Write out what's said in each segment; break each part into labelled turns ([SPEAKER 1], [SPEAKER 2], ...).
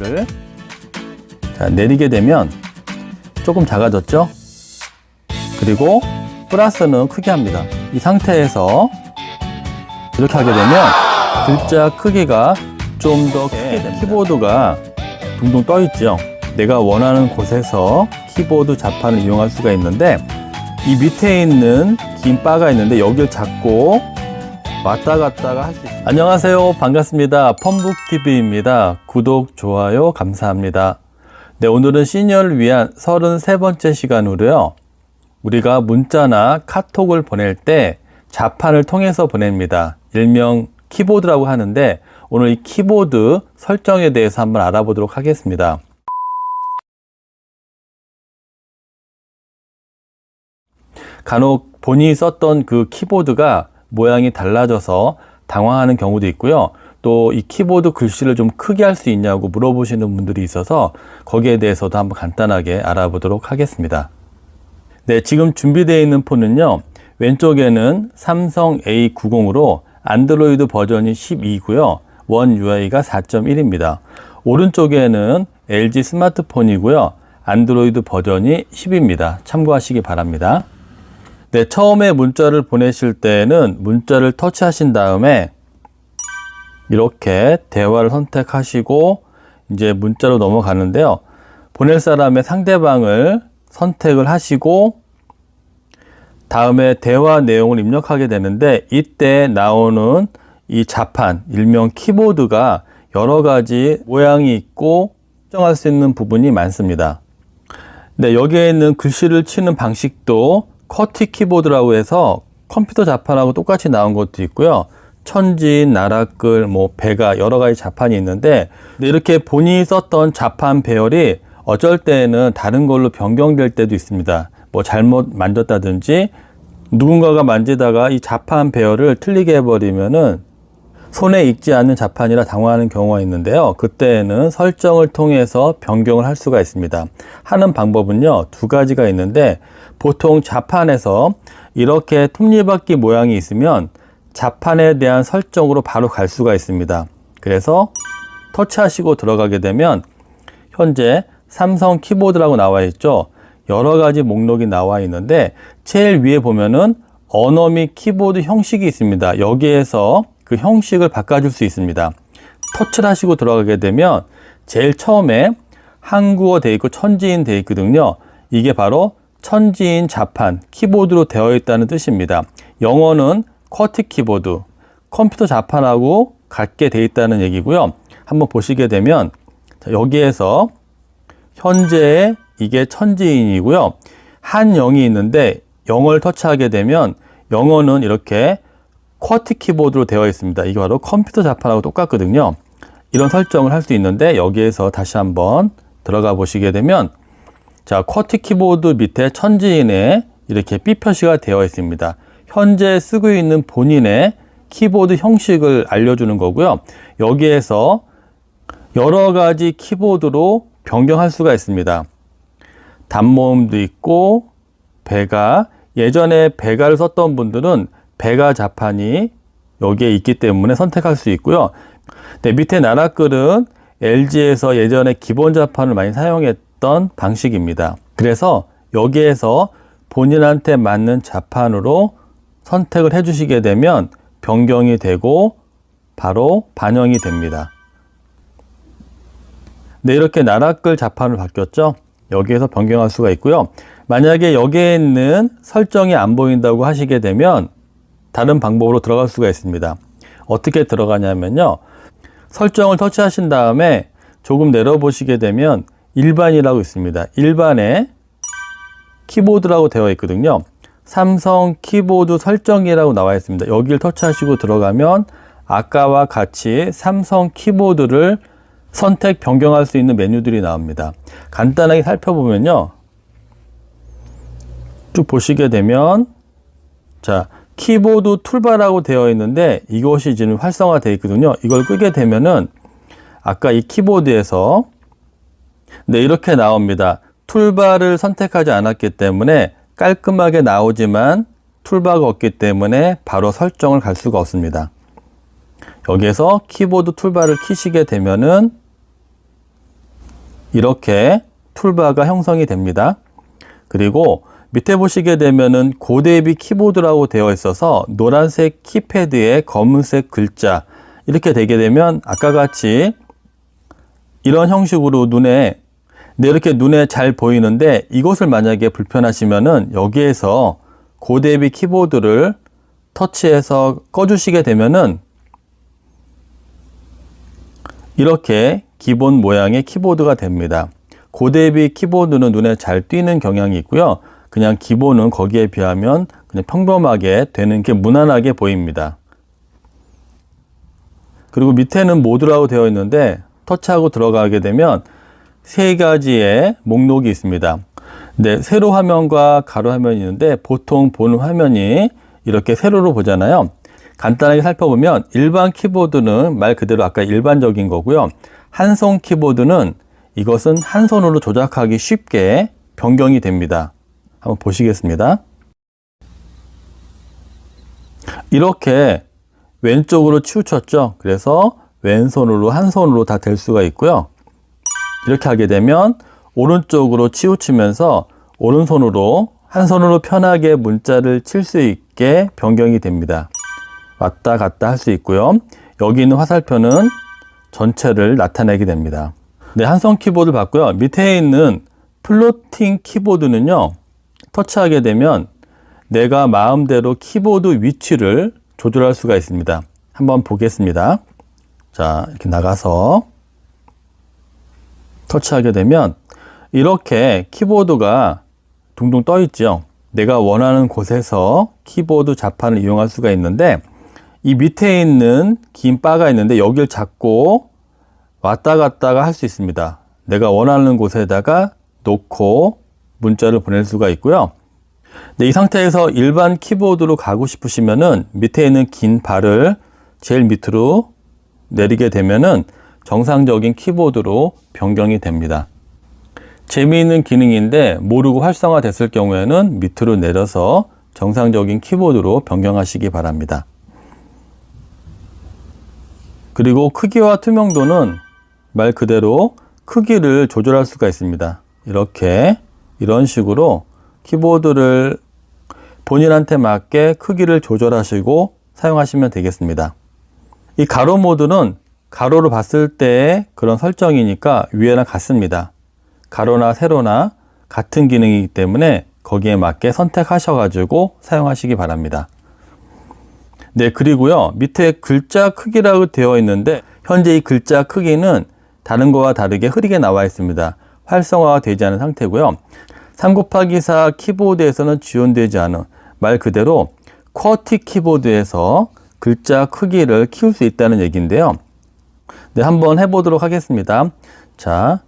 [SPEAKER 1] 버튼을 자, 내리게 되면 조금 작아졌죠? 그리고 플러스는 크게 합니다. 이 상태에서 이렇게 하게 되면 글자 크기가 좀 더 크게 됩니다. 키보드가 둥둥 떠 있죠. 내가 원하는 곳에서 키보드 자판을 이용할 수가 있는데 이 밑에 있는 긴 바가 있는데 여기를 잡고 왔다 갔다가 할 수 있습니다. 안녕하세요. 반갑습니다. 펌북TV입니다. 구독, 좋아요, 감사합니다. 네, 오늘은 시니어를 위한 33번째 시간으로요. 우리가 문자나 카톡을 보낼 때 자판을 통해서 보냅니다. 일명 키보드라고 하는데 오늘 이 키보드 설정에 대해서 한번 알아보도록 하겠습니다. 간혹 본인이 썼던 그 키보드가 모양이 달라져서 당황하는 경우도 있고요. 또 이 키보드 글씨를 좀 크게 할 수 있냐고 물어보시는 분들이 있어서 거기에 대해서도 한번 간단하게 알아보도록 하겠습니다. 네, 지금 준비되어 있는 폰은요. 왼쪽에는 삼성 A90으로 안드로이드 버전이 12고요. 원 UI가 4.1입니다. 오른쪽에는 LG 스마트폰이고요. 안드로이드 버전이 10입니다. 참고하시기 바랍니다. 네, 처음에 문자를 보내실 때는 문자를 터치하신 다음에 이렇게 대화를 선택하시고 이제 문자로 넘어가는데요. 보낼 사람의 상대방을 선택을 하시고 다음에 대화 내용을 입력하게 되는데 이때 나오는 이 자판, 일명 키보드가 여러 가지 모양이 있고 설정할 수 있는 부분이 많습니다. 네, 여기에 있는 글씨를 치는 방식도 커티 키보드라고 해서 컴퓨터 자판하고 똑같이 나온 것도 있고요. 천진, 나라끌, 뭐 배가 여러 가지 자판이 있는데 이렇게 본인이 썼던 자판 배열이 어쩔 때는 다른 걸로 변경될 때도 있습니다. 뭐 잘못 만졌다든지 누군가가 만지다가 이 자판 배열을 틀리게 해버리면은 손에 익지 않는 자판이라 당황하는 경우가 있는데요. 그때는 설정을 통해서 변경을 할 수가 있습니다. 하는 방법은요, 두 가지가 있는데 보통 자판에서 이렇게 톱니바퀴 모양이 있으면 자판에 대한 설정으로 바로 갈 수가 있습니다. 그래서 터치하시고 들어가게 되면 현재 삼성 키보드라고 나와 있죠. 여러 가지 목록이 나와 있는데 제일 위에 보면은 언어 및 키보드 형식이 있습니다. 여기에서 그 형식을 바꿔줄 수 있습니다. 터치를 하시고 들어가게 되면 제일 처음에 한국어 돼 있고 천지인 돼 있거든요. 이게 바로 천지인 자판 키보드로 되어 있다는 뜻입니다. 영어는 쿼티 키보드 컴퓨터 자판하고 같게 돼 있다는 얘기고요. 한번 보시게 되면 여기에서 현재 이게 천지인이고요. 한 영이 있는데 영어를 터치하게 되면 영어는 이렇게 쿼티 키보드로 되어 있습니다. 이게 바로 컴퓨터 자판하고 똑같거든요. 이런 설정을 할 수 있는데 여기에서 다시 한번 들어가 보시게 되면 자, 쿼티 키보드 밑에 천지인에 이렇게 B 표시가 되어 있습니다. 현재 쓰고 있는 본인의 키보드 형식을 알려주는 거고요. 여기에서 여러 가지 키보드로 변경할 수가 있습니다. 단모음도 있고 배가 예전에 배가를 썼던 분들은 배가 자판이 여기에 있기 때문에 선택할 수 있고요. 네, 밑에 나라글은 LG에서 예전에 기본 자판을 많이 사용했던 방식입니다. 그래서 여기에서 본인한테 맞는 자판으로 선택을 해주시게 되면 변경이 되고 바로 반영이 됩니다. 네, 이렇게 나라끌 자판을 바뀌었죠. 여기에서 변경할 수가 있고요. 만약에 여기에 있는 설정이 안 보인다고 하시게 되면 다른 방법으로 들어갈 수가 있습니다. 어떻게 들어가냐면요. 설정을 터치하신 다음에 조금 내려보시게 되면 일반이라고 있습니다. 일반에 키보드라고 되어 있거든요. 삼성 키보드 설정이라고 나와 있습니다. 여기를 터치하시고 들어가면 아까와 같이 삼성 키보드를 선택 변경할 수 있는 메뉴들이 나옵니다. 간단하게 살펴보면요. 쭉 보시게 되면 자 키보드 툴바라고 되어 있는데 이것이 지금 활성화되어 있거든요. 이걸 끄게 되면은 아까 이 키보드에서 네 이렇게 나옵니다. 툴바를 선택하지 않았기 때문에 깔끔하게 나오지만 툴바가 없기 때문에 바로 설정을 갈 수가 없습니다. 여기에서 키보드 툴바를 키시게 되면은 이렇게 툴바가 형성이 됩니다. 그리고 밑에 보시게 되면은 고대비 키보드라고 되어 있어서 노란색 키패드에 검은색 글자 이렇게 되게 되면 아까 같이 이런 형식으로 눈에 네, 이렇게 눈에 잘 보이는데 이것을 만약에 불편하시면은 여기에서 고대비 키보드를 터치해서 꺼주시게 되면은 이렇게 기본 모양의 키보드가 됩니다. 고대비 키보드는 눈에 잘 띄는 경향이 있고요. 그냥 기본은 거기에 비하면 그냥 평범하게 되는 게 무난하게 보입니다. 그리고 밑에는 모드라고 되어 있는데 터치하고 들어가게 되면 세 가지의 목록이 있습니다. 네, 세로 화면과 가로 화면이 있는데 보통 보는 화면이 이렇게 세로로 보잖아요. 간단하게 살펴보면 일반 키보드는 말 그대로 아까 일반적인 거고요. 한손 키보드는 이것은 한 손으로 조작하기 쉽게 변경이 됩니다. 한번 보시겠습니다. 이렇게 왼쪽으로 치우쳤죠. 그래서 왼손으로 한 손으로 다 될 수가 있고요. 이렇게 하게 되면 오른쪽으로 치우치면서 오른손으로 한 손으로 편하게 문자를 칠 수 있게 변경이 됩니다. 왔다 갔다 할 수 있고요. 여기 있는 화살표는 전체를 나타내게 됩니다. 네, 한손 키보드 봤고요. 밑에 있는 플로팅 키보드는요. 터치하게 되면 내가 마음대로 키보드 위치를 조절할 수가 있습니다. 한번 보겠습니다. 자, 이렇게 나가서 터치하게 되면 이렇게 키보드가 둥둥 떠 있죠. 내가 원하는 곳에서 키보드 자판을 이용할 수가 있는데 이 밑에 있는 긴 바가 있는데 여기를 잡고 왔다 갔다가 할 수 있습니다. 내가 원하는 곳에다가 놓고 문자를 보낼 수가 있고요. 네, 이 상태에서 일반 키보드로 가고 싶으시면은 밑에 있는 긴 발을 제일 밑으로 내리게 되면은 정상적인 키보드로 변경이 됩니다. 재미있는 기능인데 모르고 활성화됐을 경우에는 밑으로 내려서 정상적인 키보드로 변경하시기 바랍니다. 그리고 크기와 투명도는 말 그대로 크기를 조절할 수가 있습니다. 이렇게 이런 식으로 키보드를 본인한테 맞게 크기를 조절하시고 사용하시면 되겠습니다. 이 가로 모드는 가로로 봤을 때의 그런 설정이니까 위에랑 같습니다. 가로나 세로나 같은 기능이기 때문에 거기에 맞게 선택하셔가지고 사용하시기 바랍니다. 네, 그리고요. 밑에 글자 크기라고 되어 있는데 현재 이 글자 크기는 다른 거와 다르게 흐리게 나와 있습니다. 활성화가 되지 않은 상태고요. 3 곱하기 4 키보드에서는 지원되지 않은 말 그대로 쿼티 키보드에서 글자 크기를 키울 수 있다는 얘기인데요. 네, 한번 해보도록 하겠습니다. 자,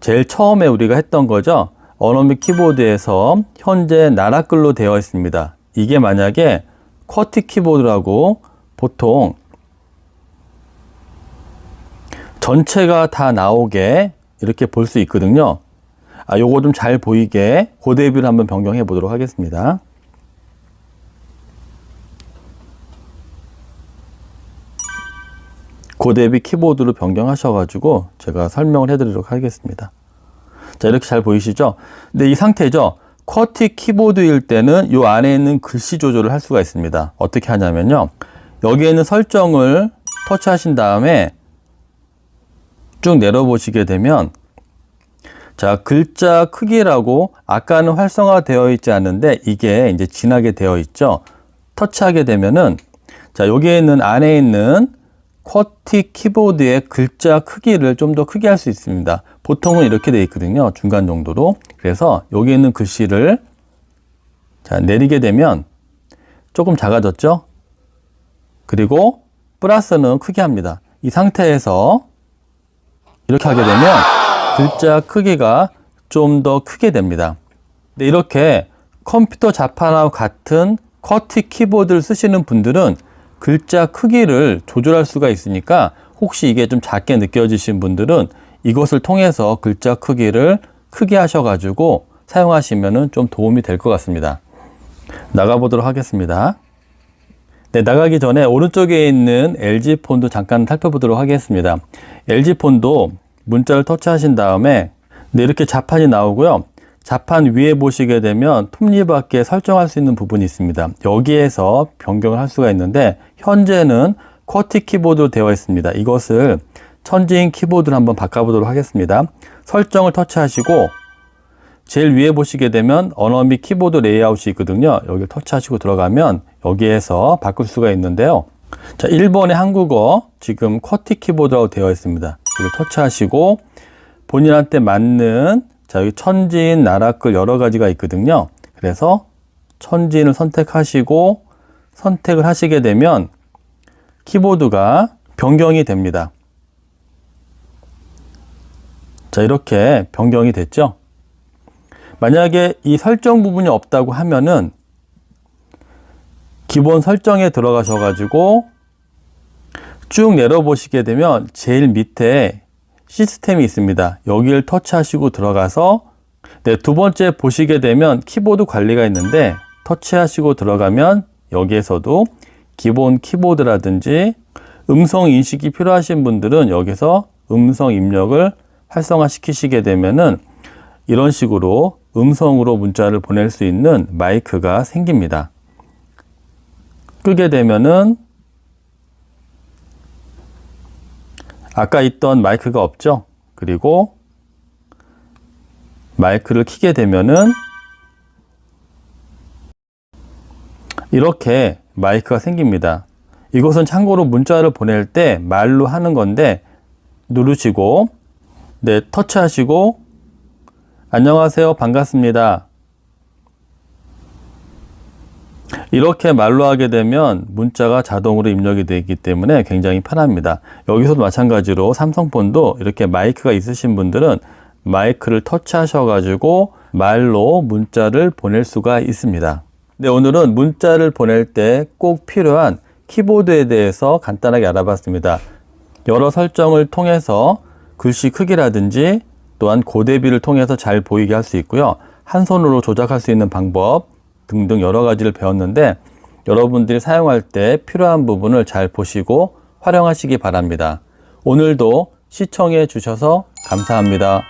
[SPEAKER 1] 제일 처음에 우리가 했던 거죠. 어노미 키보드에서 현재 나라글로 되어 있습니다. 이게 만약에 쿼티 키보드라고 보통 전체가 다 나오게 이렇게 볼 수 있거든요. 아, 요거 좀 잘 보이게 고대비를 한번 변경해 보도록 하겠습니다. 고대비 키보드로 변경하셔가지고 제가 설명을 해드리도록 하겠습니다. 자, 이렇게 잘 보이시죠? 근데 이 상태죠? 쿼티 키보드일 때는 이 안에 있는 글씨 조절을 할 수가 있습니다. 어떻게 하냐면요. 여기에 있는 설정을 터치하신 다음에 쭉 내려보시게 되면 자, 글자 크기라고 아까는 활성화되어 있지 않는데 이게 이제 진하게 되어 있죠. 터치하게 되면은 자, 여기에 있는 안에 있는 쿼티 키보드의 글자 크기를 좀 더 크게 할 수 있습니다. 보통은 이렇게 되어 있거든요. 중간 정도로. 그래서 여기 있는 글씨를 자, 내리게 되면 조금 작아졌죠? 그리고 플러스는 크게 합니다. 이 상태에서 이렇게 하게 되면 글자 크기가 좀 더 크게 됩니다. 네, 이렇게 컴퓨터 자판하고 같은 쿼티 키보드를 쓰시는 분들은 글자 크기를 조절할 수가 있으니까 혹시 이게 좀 작게 느껴지신 분들은 이것을 통해서 글자 크기를 크게 하셔가지고 사용하시면 좀 도움이 될 것 같습니다. 나가보도록 하겠습니다. 네, 나가기 전에 오른쪽에 있는 LG 폰도 잠깐 살펴보도록 하겠습니다. LG 폰도 문자를 터치하신 다음에 네, 이렇게 자판이 나오고요. 자판 위에 보시게 되면 톱니바퀴에 설정할 수 있는 부분이 있습니다. 여기에서 변경을 할 수가 있는데 현재는 쿼티 키보드로 되어 있습니다. 이것을 천지인 키보드로 한번 바꿔보도록 하겠습니다. 설정을 터치하시고 제일 위에 보시게 되면 언어 및 키보드 레이아웃이 있거든요. 여기를 터치하시고 들어가면 여기에서 바꿀 수가 있는데요. 자, 1번의 한국어 지금 쿼티 키보드라고 되어 있습니다. 이걸 터치하시고 본인한테 맞는 자, 여기 천지인, 나라글 여러 가지가 있거든요. 그래서 천지인을 선택하시고 선택을 하시게 되면 키보드가 변경이 됩니다. 자, 이렇게 변경이 됐죠. 만약에 이 설정 부분이 없다고 하면은 기본 설정에 들어가셔 가지고 쭉 내려보시게 되면 제일 밑에 시스템이 있습니다. 여기를 터치하시고 들어가서 네, 두 번째 보시게 되면 키보드 관리가 있는데 터치하시고 들어가면 여기에서도 기본 키보드라든지 음성 인식이 필요하신 분들은 여기서 음성 입력을 활성화 시키시게 되면은 이런 식으로 음성으로 문자를 보낼 수 있는 마이크가 생깁니다. 끄게 되면은 아까 있던 마이크가 없죠? 그리고 마이크를 키게 되면은 이렇게 마이크가 생깁니다. 이것은 참고로 문자를 보낼 때 말로 하는 건데 누르시고 네, 터치하시고 안녕하세요. 반갑습니다. 이렇게 말로 하게 되면 문자가 자동으로 입력이 되기 때문에 굉장히 편합니다. 여기서도 마찬가지로 삼성폰도 이렇게 마이크가 있으신 분들은 마이크를 터치하셔가지고 말로 문자를 보낼 수가 있습니다. 네, 오늘은 문자를 보낼 때 꼭 필요한 키보드에 대해서 간단하게 알아봤습니다. 여러 설정을 통해서 글씨 크기라든지 또한 고대비를 통해서 잘 보이게 할 수 있고요. 한 손으로 조작할 수 있는 방법 등등 여러 가지를 배웠는데 여러분들이 사용할 때 필요한 부분을 잘 보시고 활용하시기 바랍니다. 오늘도 시청해 주셔서 감사합니다.